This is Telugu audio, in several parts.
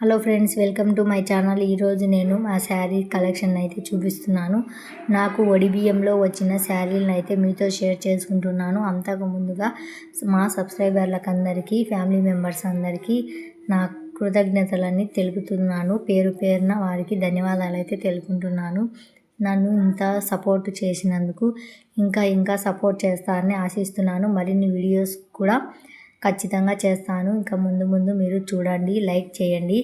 Hello friends welcome to my channel. ఈరోజు నేను మా శారీ కలెక్షన్ అయితే చూపిస్తున్నాను. నాకు ఒడి బియ్యంలో వచ్చిన శారీలను అయితే మీతో షేర్ చేసుకుంటున్నాను. అంతకు ముందుగా మా సబ్స్క్రైబర్లకు అందరికీ ఫ్యామిలీ మెంబర్స్ అందరికీ నా కృతజ్ఞతలన్నీ తెలుపుతున్నాను. పేరు పేరున వారికి ధన్యవాదాలు అయితే తెలుపుకుంటున్నాను. నన్ను ఇంత సపోర్ట్ చేసినందుకు ఇంకా ఇంకా సపోర్ట్ చేస్తారని ఆశిస్తున్నాను. మరిన్ని వీడియోస్ కూడా ఖచ్చితంగా చేస్తాను. ఇంకా ముందు ముందు మీరు చూడండి లైక్ చేయండి.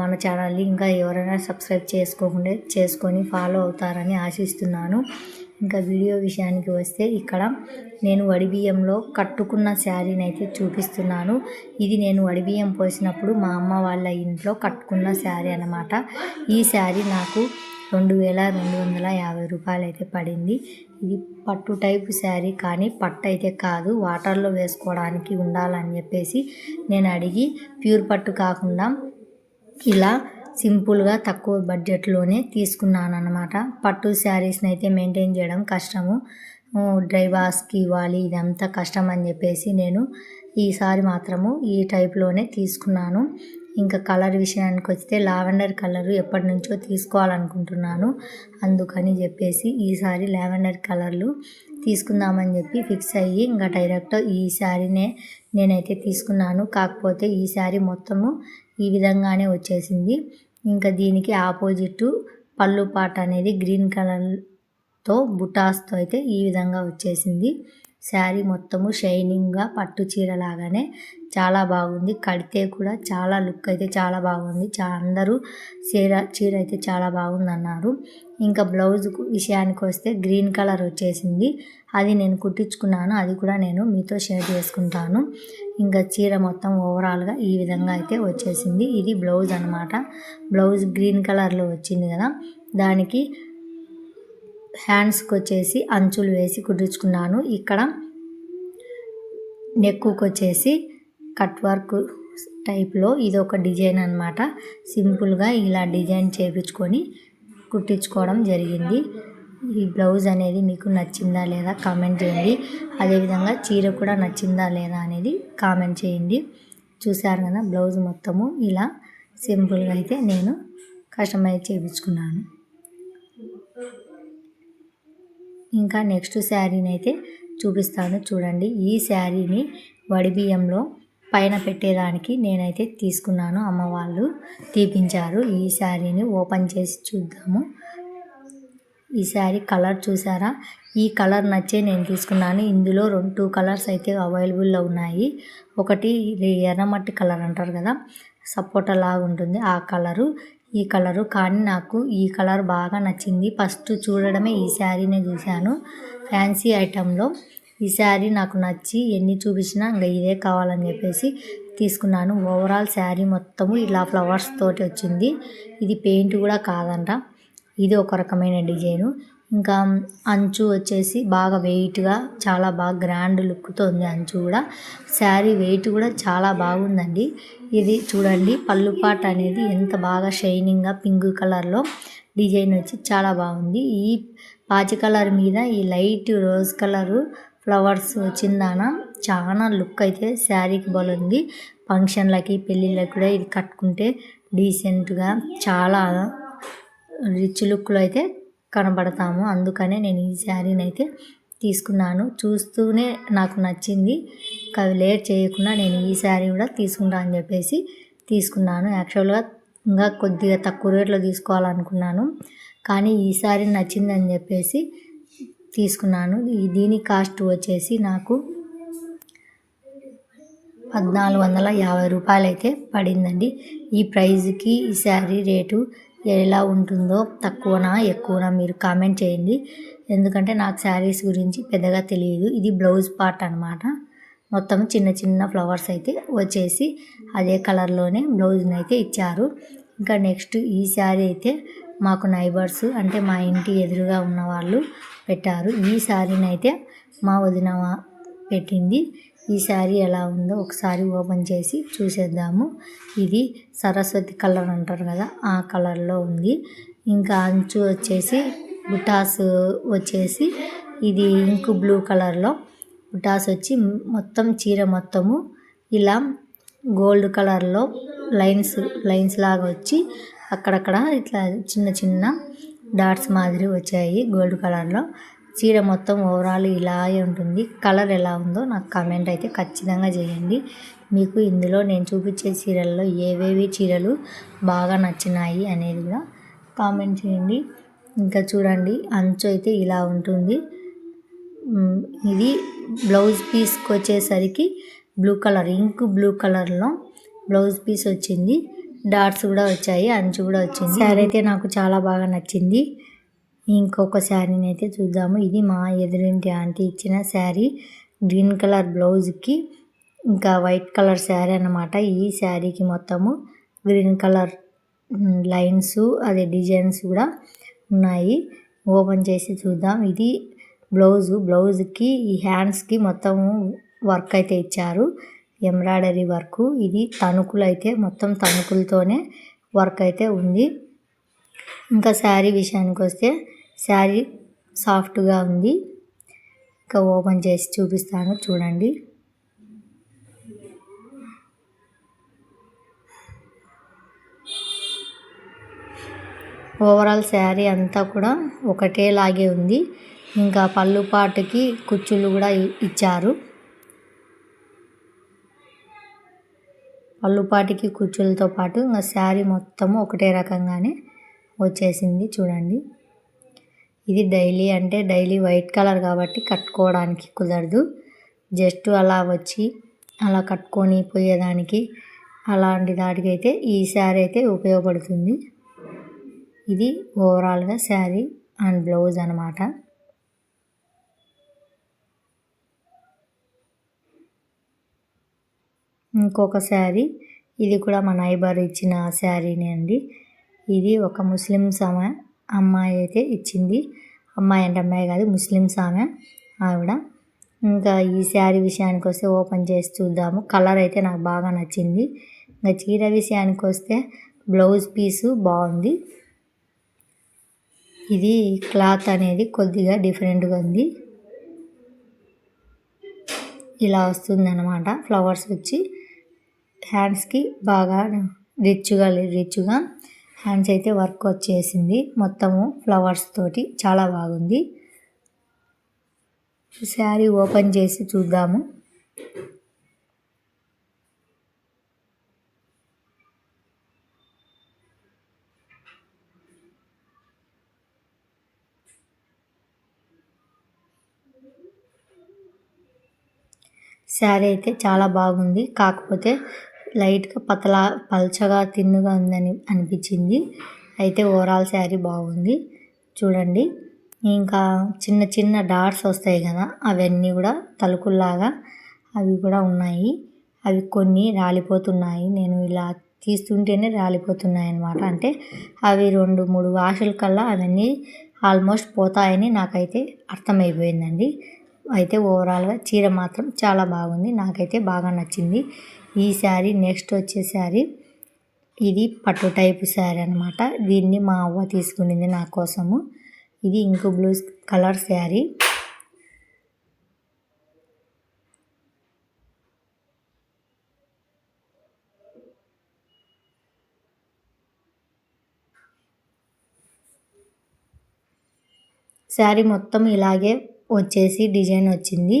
మన ఛానల్ని ఇంకా ఎవరైనా సబ్స్క్రైబ్ చేసుకోకుండా చేసుకొని ఫాలో అవుతారని ఆశిస్తున్నాను. ఇంకా వీడియో విషయానికి వస్తే ఇక్కడ నేను వడిబియ్యంలో కట్టుకున్న శారీని అయితే చూపిస్తున్నాను. ఇది నేను వడిబియ్యం పోసినప్పుడు మా అమ్మ వాళ్ళ ఇంట్లో కట్టుకున్న శారీ అనమాట ఈ శారీ నాకు రెండు వేల రెండు వందల యాభై రూపాయలు అయితే పడింది. ఇది పట్టు టైప్ శారీ కానీ పట్టు అయితే కాదు. వాటర్లో వేసుకోవడానికి ఉండాలని చెప్పేసి నేను అడిగి ప్యూర్ పట్టు కాకుండా ఇలా సింపుల్గా తక్కువ బడ్జెట్లోనే తీసుకున్నాను అనమాట పట్టు శారీస్ని అయితే మెయింటైన్ చేయడం కష్టము. డ్రై ఇవ్వాలి ఇదంతా కష్టం అని చెప్పేసి నేను ఈసారి మాత్రము ఈ టైప్లోనే తీసుకున్నాను. ఇంకా కలర్ విషయానికి వస్తే లావెండర్ కలరు ఎప్పటి నుంచో తీసుకోవాలనుకుంటున్నాను. అందుకని చెప్పేసి ఈసారి లావెండర్ కలర్లు తీసుకుందామని చెప్పి ఫిక్స్ అయ్యి ఇంకా డైరెక్ట్ ఈ శారీనే నేనైతే తీసుకున్నాను. కాకపోతే ఈ శారీ మొత్తము ఈ విధంగానే వచ్చేసింది. ఇంకా దీనికి ఆపోజిట్ పళ్ళు పాట అనేది గ్రీన్ కలర్తో బుటాస్తో అయితే ఈ విధంగా వచ్చేసింది. శారీ మొత్తము షైనింగ్గా పట్టు చీర లాగానే చాలా బాగుంది. కడితే కూడా చాలా లుక్ అయితే చాలా బాగుంది. చా అందరూ చీర చీర అయితే చాలా బాగుంది అన్నారు ఇంకా బ్లౌజ్ విషయానికి వస్తే గ్రీన్ కలర్ వచ్చేసింది. అది నేను కుట్టించుకున్నాను. అది కూడా నేను మీతో షేర్ చేసుకుంటాను. ఇంకా చీర మొత్తం ఓవరాల్గా ఈ విధంగా అయితే వచ్చేసింది. ఇది బ్లౌజ్ అనమాట బ్లౌజ్ గ్రీన్ కలర్లో వచ్చింది కదా. దానికి హ్యాండ్స్కి వచ్చేసి అంచులు వేసి కుట్టించుకున్నాను. ఇక్కడ నెక్కుకి వచ్చేసి కట్ వర్క్ టైప్లో ఇది ఒక డిజైన్ అనమాట సింపుల్గా ఇలా డిజైన్ చేయించుకొని కుట్టించుకోవడం జరిగింది. ఈ బ్లౌజ్ అనేది మీకు నచ్చిందా లేదా కామెంట్ చేయండి. అదేవిధంగా చీర కూడా నచ్చిందా లేదా అనేది కామెంట్ చేయండి. చూశారు కదా బ్లౌజ్ మొత్తము. ఇలా సింపుల్గా అయితే నేను కస్టమైజ్ చేయించుకున్నాను ఇంకా నెక్స్ట్ శారీని అయితే చూపిస్తాను చూడండి. ఈ శారీని వడిబియ్యంలో పైన పెట్టేదానికి నేనైతే తీసుకున్నాను. అమ్మ వాళ్ళు తీపించారు. ఈ శారీని ఓపెన్ చేసి చూద్దాము. ఈ శారీ కలర్ చూసారా? ఈ కలర్ నచ్చే నేను తీసుకున్నాను. ఇందులో రెండు టూ కలర్స్ అయితే అవైలబుల్లో ఉన్నాయి. ఒకటి ఎర్రమట్టి కలర్ అంటారు కదా సపోటా లాగా ఉంటుంది. ఆ కలరు ఈ కలరు కానీ నాకు ఈ కలర్ బాగా నచ్చింది. ఫస్ట్ చూడడమే ఈ శారీనే చూశాను. ఫ్యాన్సీ ఐటెంలో ఈ శారీ నాకు నచ్చి ఎన్ని చూపించినా ఇంకా ఇదే కావాలని చెప్పేసి తీసుకున్నాను. ఓవరాల్ శారీ మొత్తము ఇలా ఫ్లవర్స్ తోటి వచ్చింది. ఇది పెయింట్ కూడా కాదంట. ఇది ఒక రకమైన డిజైను. ఇంకా అంచు వచ్చేసి బాగా వెయిట్గా చాలా బాగా గ్రాండ్ లుక్తో ఉంది అంచు కూడా. శారీ వెయిట్ కూడా చాలా బాగుందండి. ఇది చూడండి పళ్ళు పాట అనేది ఎంత బాగా షైనింగ్గా పింక్ కలర్లో డిజైన్ వచ్చి చాలా బాగుంది. ఈ పాచి కలర్ మీద ఈ లైట్ రోజ్ కలరు ఫ్లవర్స్ వచ్చిందాన చాలా లుక్ అయితే శారీకి బాగుంది ఫంక్షన్లకి పెళ్ళిళ్ళకి కూడా ఇది కట్టుకుంటే డీసెంట్గా చాలా రిచ్ లుక్లో అయితే కనబడతాము. అందుకనే నేను ఈ శారీని అయితే తీసుకున్నాను. చూస్తూనే నాకు నచ్చింది. లేట్ చేయకుండా నేను ఈ శారీ కూడా తీసుకుంటా అని చెప్పేసి తీసుకున్నాను. యాక్చువల్గా ఇంకా కొద్దిగా తక్కువ రేట్లో తీసుకోవాలనుకున్నాను. కానీ ఈ శారీ నచ్చిందని చెప్పేసి తీసుకున్నాను. దీని కాస్ట్ వచ్చేసి నాకు పద్నాలుగు వందల యాభై రూపాయలు అయితే పడిందండి. ఈ ప్రైజ్కి ఈ శారీ రేటు ఎలా ఉంటుందో తక్కువనా ఎక్కువనా మీరు కామెంట్ చేయండి. ఎందుకంటే నాకు శారీస్ గురించి పెద్దగా తెలియదు. ఇది బ్లౌజ్ పార్ట్ అనమాట మొత్తం చిన్న చిన్న ఫ్లవర్స్ అయితే వచ్చేసి అదే కలర్లోనే బ్లౌజ్ని అయితే ఇచ్చారు. ఇంకా నెక్స్ట్ ఈ శారీ అయితే మాకు నైబర్స్ అంటే మా ఇంటి ఎదురుగా ఉన్న వాళ్ళు పెట్టారు. ఈ శారీని అయితే మా వదిన పెట్టింది. ఈ శారీ ఎలా ఉందో ఒకసారి ఓపెన్ చేసి చూసేద్దాము. ఇది సరస్వతి కలర్ అంటారు కదా ఆ కలర్లో ఉంది. ఇంకా అంచు వచ్చేసి బుటాస్ వచ్చేసి ఇది ఇంకు బ్లూ కలర్లో. బుటాస్ వచ్చి మొత్తం చీర మొత్తము ఇలా గోల్డ్ కలర్లో లైన్స్ లైన్స్ లాగా వచ్చి అక్కడక్కడ ఇట్లా చిన్న చిన్న డాట్స్ మాదిరి వచ్చాయి గోల్డ్ కలర్లో. చీర మొత్తం ఓవరాల్ ఇలాగే ఉంటుంది. కలర్ ఎలా ఉందో నాకు కామెంట్ అయితే ఖచ్చితంగా చేయండి. మీకు ఇందులో నేను చూపించే చీరల్లో ఏవేవి చీరలు బాగా నచ్చినాయి అనేది కూడా కామెంట్ చేయండి. ఇంకా చూడండి అంచు అయితే ఇలా ఉంటుంది. ఇది బ్లౌజ్ పీస్కి వచ్చేసరికి బ్లూ కలర్ ఇంక్ బ్లూ కలర్లో బ్లౌజ్ పీస్ వచ్చింది. డాట్స్ కూడా వచ్చాయి అంచు కూడా వచ్చింది. సారీ అయితే నాకు చాలా బాగా నచ్చింది. ఇంకొక శారీని అయితే చూద్దాము. ఇది మా ఎదురింటి ఆంటీ ఇచ్చిన శారీ. గ్రీన్ కలర్ బ్లౌజ్కి ఇంకా వైట్ కలర్ శారీ అన్నమాట. ఈ శారీకి మొత్తము గ్రీన్ కలర్ లైన్స్ అదే డిజైన్స్ కూడా ఉన్నాయి. ఓపెన్ చేసి చూద్దాం. ఇది బ్లౌజు బ్లౌజ్కి ఈ హ్యాండ్స్కి మొత్తం వర్క్ అయితే ఇచ్చారు. Embroidery work. ఇది తణుకులు అయితే మొత్తం తణుకులతోనే వర్క్ అయితే ఉంది. ఇంకా శారీ విషయానికి వస్తే శారీ సాఫ్ట్గా ఉంది. ఇంకా ఓపెన్ చేసి చూపిస్తాను. చూడండి. ఓవరాల్ శారీ అంతా కూడా ఒకటేలాగే ఉంది. ఇంకా పళ్ళు పాటుకి కుచ్చులు కూడా ఇ- ఇచ్చారు. పళ్ళుపాటికి కుచ్చులతో పాటు ఇంకా శారీ మొత్తము ఒకటే రకంగానే వచ్చేసింది. చూడండి. ఇది డైలీ అంటే డైలీ వైట్ కలర్ కాబట్టి కట్టుకోవడానికి కుదరదు. జస్ట్ అలా వచ్చి అలా కట్టుకొని పోయేదానికి అలాంటి దాటికి అయితే ఈ శారీ అయితే ఉపయోగపడుతుంది. ఇది ఓవరాల్గా శారీ అండ్ బ్లౌజ్ అనమాట ఇంకొక శారీ ఇది కూడా మా నైబర్ ఇచ్చిన శారీనే అండి. ఇది ఒక ముస్లిం సమ అమ్మాయి అయితే ఇచ్చింది. అమ్మాయి అంటే అమ్మాయి కాదు ముస్లిమ్స్ ఆమె ఆవిడ. ఇంకా ఈ శారీ విషయానికి వస్తే ఓపెన్ చేసి చూద్దాము. కలర్ అయితే నాకు బాగా నచ్చింది. ఇంకా చీర విషయానికి వస్తే బ్లౌజ్ పీసు బాగుంది. ఇది క్లాత్ అనేది కొద్దిగా డిఫరెంట్గా ఉంది. ఇలా వస్తుందన్నమాట. ఫ్లవర్స్ వచ్చి హ్యాండ్స్కి బాగా రిచ్గా రిచ్గా హ్యాండ్స్ అయితే వర్క్ వచ్చేసింది. మొత్తము ఫ్లవర్స్ తోటి చాలా బాగుంది. శారీ ఓపెన్ చేసి చూద్దాము. శారీ అయితే చాలా బాగుంది. కాకపోతే లైట్గా పతలా పల్చగా తిన్నుగా ఉందని అనిపించింది. అయితే ఓవరాల్ శారీ బాగుంది. చూడండి. ఇంకా చిన్న చిన్న డాట్స్ వస్తాయి కదా అవన్నీ కూడా తలుకుల్లాగా అవి కూడా ఉన్నాయి. అవి కొన్ని రాలిపోతున్నాయి. నేను ఇలా తీస్తుంటేనే రాలిపోతున్నాయి అన్నమాట అంటే అవి రెండు మూడు వాషల కల్లా అవన్నీ ఆల్మోస్ట్ పోతాయని నాకైతే అర్థమైపోయిందండి. అయితే ఓవరాల్గా చీర మాత్రం చాలా బాగుంది. నాకైతే బాగా నచ్చింది. ఈ శారీ నెక్స్ట్ వచ్చే శారీ ఇది పట్టు టైపు శారీ అనమాట దీన్ని మా అవ్వ తీసుకునింది నా కోసము. ఇది ఇంకో బ్లూ కలర్ శారీ. శారీ మొత్తం ఇలాగే వచ్చేసి డిజైన్ వచ్చింది.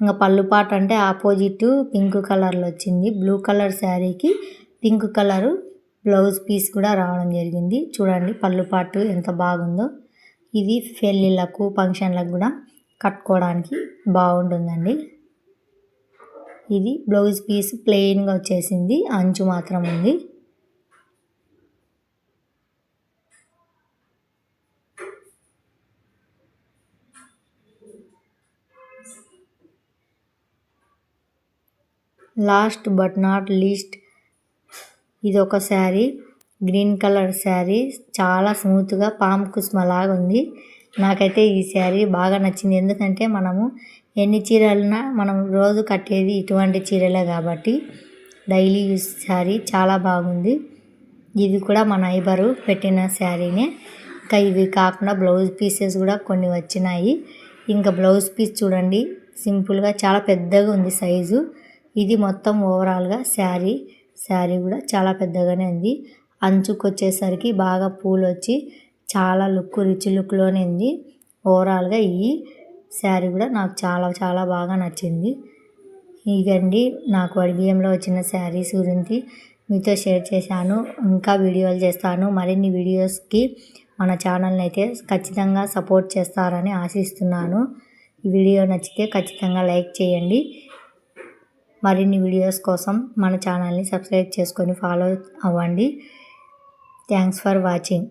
ఇంకా పళ్ళు పాట అంటే ఆపోజిట్ పింక్ కలర్లో వచ్చింది. బ్లూ కలర్ శారీకి పింక్ కలరు బ్లౌజ్ పీస్ కూడా రావడం జరిగింది. చూడండి పళ్ళు పాటు ఎంత బాగుందో. ఇది పెళ్ళిళ్ళకు ఫంక్షన్లకు కూడా కట్టుకోవడానికి బాగుంటుందండి. ఇది బ్లౌజ్ పీస్ ప్లెయిన్గా వచ్చేసింది. అంచు మాత్రం ఉంది. లాస్ట్ బట్ నాట్ లీస్ట్ ఇది ఒక శారీ. Green colour sari. చాలా స్మూత్గా పాము కుస్మలాగా ఉంది. నాకైతే ఈ శారీ బాగా నచ్చింది. ఎందుకంటే మనము ఎన్ని చీరలన్నా మనం రోజు కట్టేది ఇటువంటి చీరలే కాబట్టి డైలీ యూస్ శారీ చాలా బాగుంది. ఇది కూడా మా నైబరు పెట్టిన శారీనే. ఇంకా ఇవి కాకుండా బ్లౌజ్ పీసెస్ కూడా కొన్ని వచ్చినాయి. ఇంకా బ్లౌజ్ పీస్ చూడండి. సింపుల్గా చాలా పెద్దగా ఉంది సైజు. ఇది మొత్తం ఓవరాల్గా శారీ. శారీ కూడా చాలా పెద్దగానే ఉంది. అంచుకు వచ్చేసరికి బాగా పూలు వచ్చి చాలా లుక్ రిచ్ లుక్లోనే ఉంది. ఓవరాల్గా ఈ శారీ కూడా నాకు చాలా చాలా బాగా నచ్చింది. ఇదండి నాకు బియ్యంలో వచ్చిన శారీస్ గురించి. మీతో షేర్ చేశాను ఇంకా వీడియోలు చేస్తాను. మరిన్ని వీడియోస్కి మన ఛానల్ని అయితే ఖచ్చితంగా సపోర్ట్ చేస్తారని ఆశిస్తున్నాను. ఈ వీడియో నచ్చితే ఖచ్చితంగా లైక్ చేయండి. మరిన్ని వీడియోస్ కోసం మన ఛానల్ని సబ్స్క్రైబ్ చేసుకొని ఫాలో అవ్వండి. Thanks for watching